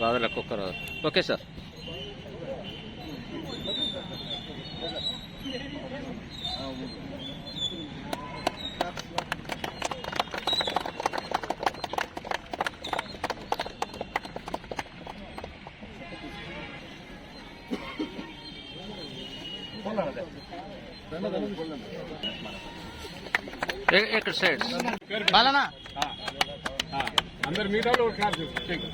రాదులే కుక్క రాదు ఓకే సార్ ఎ- ఎక్కడ సైడ్ బాలనా అందరు మిగతా వాళ్ళు ఒక క్లాస్ చెక్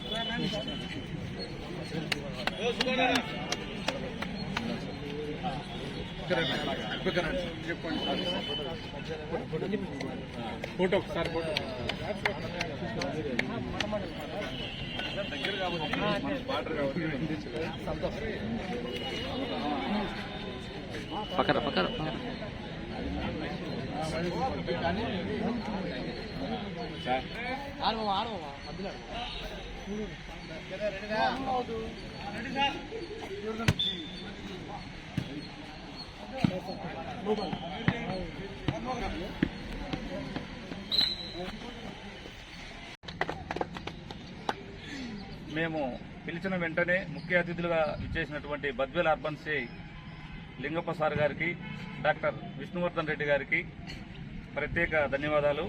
ఫోటో ఒకసారి ఫోటో పక్కన పక్కన ఆడమా ఆడమా మధ్యలో మేము పిలిచిన వెంటనే ముఖ్య అతిథులుగా ఇచ్చేసినటువంటి Badvel urban C Lingappa sir గారికి డాక్టర్ విష్ణువర్ధన్ రెడ్డి గారికి ప్రత్యేక ధన్యవాదాలు.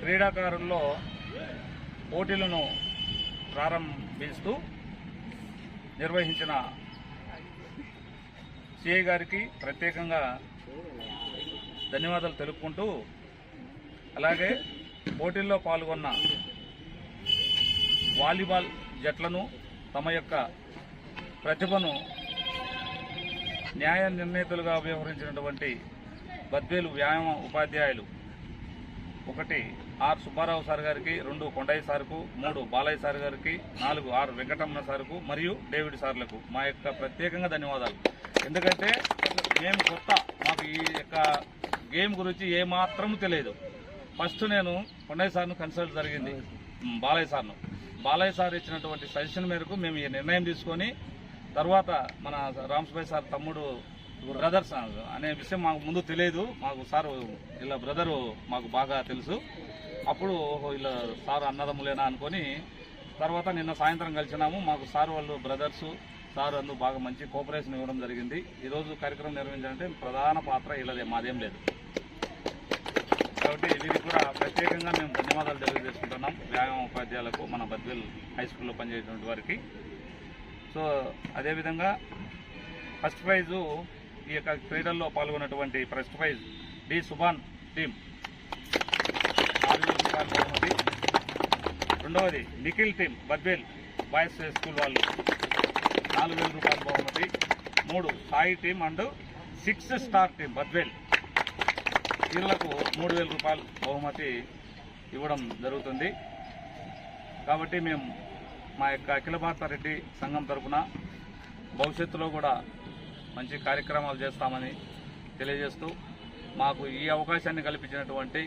క్రీడాకారుల్లో పోటీలను ప్రారంభిస్తూ నిర్వహించిన సిఐ గారికి ప్రత్యేకంగా ధన్యవాదాలు తెలుపుకుంటూ అలాగే పోటీల్లో పాల్గొన్న వాలీబాల్ జట్లను తమ యొక్క ప్రతిభను న్యాయ నిర్ణేతలుగా వ్యవహరించినటువంటి బద్వేలు వ్యాయామ ఉపాధ్యాయులు. ఒకటి ఆర్ సుబ్బారావు సార్ గారికి రెండు కొండయ్య సార్కు మూడు బాలయ్య సార్ గారికి నాలుగు ఆర్ వెంకటరమణ సార్కు మరియు డేవిడ్ సార్లకు మా యొక్క ప్రత్యేకంగా ధన్యవాదాలు. ఎందుకంటే మేము కొత్త మాకు ఈ యొక్క గేమ్ గురించి ఏమాత్రం తెలియదు. ఫస్ట్ నేను కొండయ్య సార్ను కన్సల్ట్ జరిగింది. బాలయ్య సార్ను. బాలయ్య సార్ ఇచ్చినటువంటి సజెషన్ మేరకు మేము ఈ నిర్ణయం తీసుకొని తర్వాత మన రామ్స్భాయ్ సార్ తమ్ముడు బ్రదర్స్ అనే విషయం మాకు ముందు తెలియదు. మాకు సార్ ఇలా బ్రదరు మాకు బాగా తెలుసు. అప్పుడు ఇలా సార్ అన్నదమ్ములేనా అనుకొని తర్వాత నిన్న సాయంత్రం కలిసినాము. మాకు సార్ వాళ్ళు బ్రదర్స్ సార్ అందు బాగా మంచి కోఆపరేషన్ ఇవ్వడం జరిగింది. ఈరోజు కార్యక్రమం నిర్వహించాలంటే ప్రధాన పాత్ర ఇలాదే మాదేం లేదు. కాబట్టి దీనికి కూడా ప్రత్యేకంగా మేము ధన్యవాదాలు తెలియజేసుకుంటున్నాం. వ్యాయామ ఉపాధ్యాయులకు మన బద్వేల్ హై స్కూల్లో పనిచేసినటువంటి వారికి. సో అదేవిధంగా ఫస్ట్ ప్రైజు ఈ యొక్క క్రీడల్లో పాల్గొన్నటువంటి first prize D Subhan team వేల బహుమతి రెండవది Nikhil team Badvel boys high school వాళ్ళు. నాలుగు వేల రూపాయల బహుమతి మూడు Sai team and six star team Badvel. వీళ్ళకు మూడు వేల రూపాయలు బహుమతి ఇవ్వడం జరుగుతుంది. కాబట్టి మేము మా యొక్క అఖిల భారత రెడ్డి సంఘం తరఫున భవిష్యత్తులో కూడా మంచి కార్యక్రమాలు చేస్తామని తెలియజేస్తూ మాకు ఈ అవకాశాన్ని కల్పించినటువంటి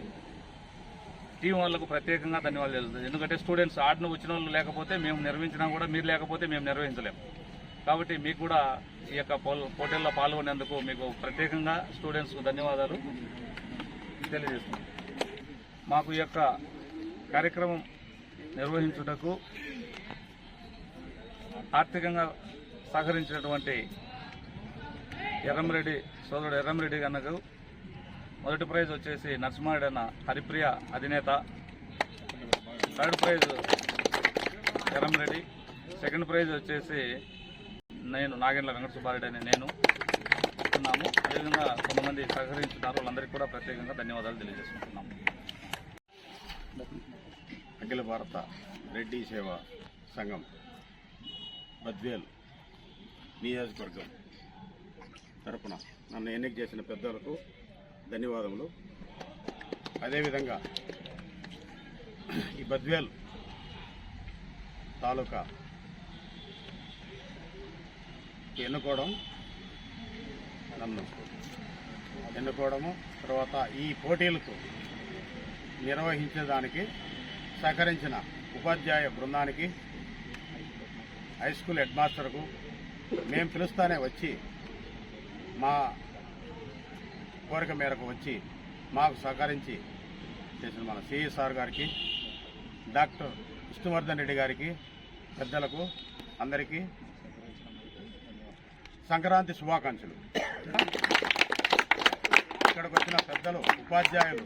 టీం వాళ్ళకు ప్రత్యేకంగా ధన్యవాదాలు తెలుస్తుంది ఎందుకంటే స్టూడెంట్స్ ఆడిన వచ్చిన వాళ్ళు లేకపోతే మేము నిర్వహించినా కూడా మీరు లేకపోతే మేము నిర్వహించలేము కాబట్టి మీకు కూడా ఈ యొక్క పోల్- పోటీల్లో పాల్గొనేందుకు మీకు ప్రత్యేకంగా స్టూడెంట్స్కు ధన్యవాదాలు తెలియజేస్తున్నాం. మాకు ఈ యొక్క కార్యక్రమం నిర్వహించుటకు ఆర్థికంగా సహకరించినటువంటి ఎర్రంరెడ్డి సోదరుడు ఎర్రంరెడ్డి గన్నకు మొదటి ప్రైజ్ వచ్చేసి నరసింహారెడ్డి అన్న హరిప్రియ అధినేత. Third prize Erramreddy. Second prize వచ్చేసి నేను నాగేంద్ర వెంకట సుబ్బారెడ్డి అని నేను ఉన్నాము. అదేవిధంగా కొంతమంది సహకరించున్నారు. వాళ్ళందరికీ కూడా ప్రత్యేకంగా ధన్యవాదాలు తెలియజేసుకుంటున్నాము. అఖిల భారత రెడ్డి సేవా సంఘం బద్వేల్ నియోజకవర్గం. తరపున నన్ను ఎన్నిక చేసిన పెద్దలకు ధన్యవాదములు. అదేవిధంగా ఈ బద్వేల్ తాలూకా ఎన్నుకోవడం నన్ను ఎన్నుకోవడము తర్వాత ఈ పోటీలకు నిర్వహించేదానికి సహకరించిన ఉపాధ్యాయ బృందానికి హై స్కూల్ హెడ్ మాస్టర్కు మేము పిలుస్తానే వచ్చి మా కోరిక మేరకు వచ్చి మాకు సహకరించి చేసిన మన సిఈ సార్ గారికి డాక్టర్ విష్ణువర్ధన్ రెడ్డి గారికి పెద్దలకు అందరికీ సంక్రాంతి శుభాకాంక్షలు. ఇక్కడికి వచ్చిన పెద్దలు ఉపాధ్యాయులు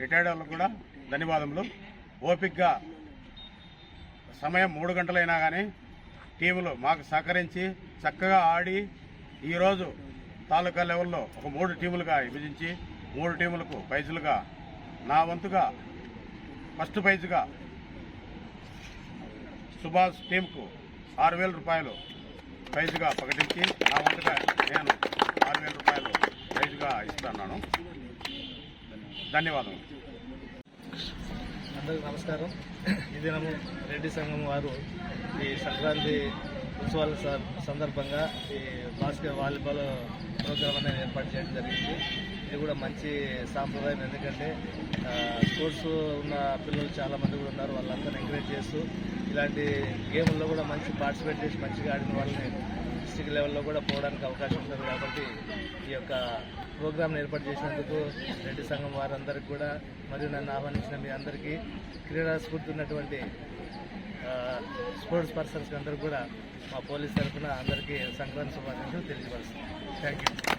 రిటైర్డ్ కూడా ధన్యవాదములు. ఓపిక్గా సమయం మూడు గంటలైనా కానీ టీములు మాకు సహకరించి చక్కగా ఆడి ఈరోజు తాలూకా లెవెల్లో ఒక మూడు టీములుగా విభజించి మూడు టీములకు ప్రైజులుగా నా వంతుగా ఫస్ట్ ప్రైజుగా సుభాష్ టీంకు ఆరు వేల రూపాయలు ప్రైజుగా ప్రకటించి నా వంతుగా నేను ఆరు వేల రూపాయలు ప్రైజుగా ఇస్తున్నాను. ధన్యవాదం అందరికీ నమస్కారం. ఈ దినము రెడ్డి సంఘం వారు ఈ సంక్రాంతి ఉత్సవాల సందర్భంగా ఈ బాస్కెట్ వాలీబాల్ ప్రోగ్రామ్ అనేది ఏర్పాటు చేయడం జరిగింది. ఇది కూడా మంచి సాంప్రదాయం ఎందుకంటే స్పోర్ట్స్ ఉన్న పిల్లలు చాలామంది కూడా ఉన్నారు. వాళ్ళందరూ ఎంకరేజ్ చేస్తూ ఇలాంటి గేమ్ల్లో కూడా మంచి పార్టిసిపేట్ చేసి మంచిగా ఆడిన వాళ్ళని డిస్టిక్ లెవెల్లో కూడా పోవడానికి అవకాశం ఉంటుంది కాబట్టి ఈ యొక్క ప్రోగ్రామ్ని ఏర్పాటు చేసినందుకు రెడ్డి సంఘం వారందరికీ కూడా మరియు నన్ను ఆహ్వానించిన మీ అందరికీ క్రీడా స్ఫూర్తి ఉన్నటువంటి స్పోర్ట్స్ పర్సన్స్ అందరికీ కూడా మా పోలీస్ తరఫున అందరికీ సంక్రాంతి శుభాకాంక్షలు తెలియపరుస్తున్నాను థ్యాంక్ యూ